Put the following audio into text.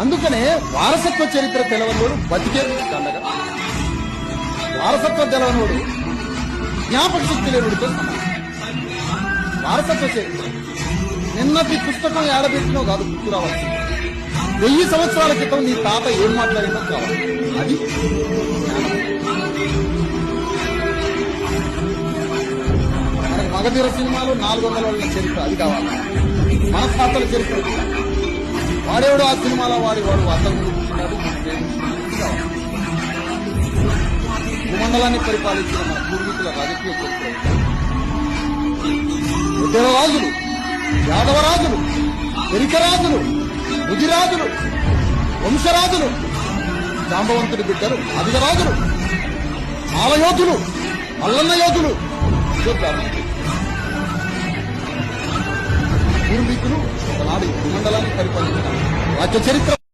అందుకనే వారసత్వ చరిత్ర తెలవనోడు బతికే దండగా. వారసత్వం తెలవనోడు జ్ఞాపక శక్తి లేనుడితో వారసత్వ చరిత్ర. నిన్నటి పుస్తకం ఏడబెట్టినో కాదు గుర్తు రావాల్సి. వెయ్యి సంవత్సరాల క్రితం నీ తాత ఏం మాట్లాడిందో కావాలి. అది మనకు మగధీర సినిమాలు నాలుగు వందల చరిత్ర అది కావాలి. మన తాతల చరిత్ర. వాడేవాడు ఆ సినిమాలో వాడి వాడు కూర్చున్నాడు భూమండలాన్ని పరిపాలించిన మన పూర్వీకుల రాజకీయ చరిత్ర. ఉద్యోగరాజులు యాదవరాజులు ఎరికరాజులు రుజిరాజులు వంశరాజులు జాంబవంతుడి బిడ్డలు అధికరాజులు మాలయోధులు మల్లన్న యోధులు చెప్పారు పూర్వీకులు ఒకనాడు ఈ భూమండలాన్ని పరిపాలించిన రాజ్య చరిత్ర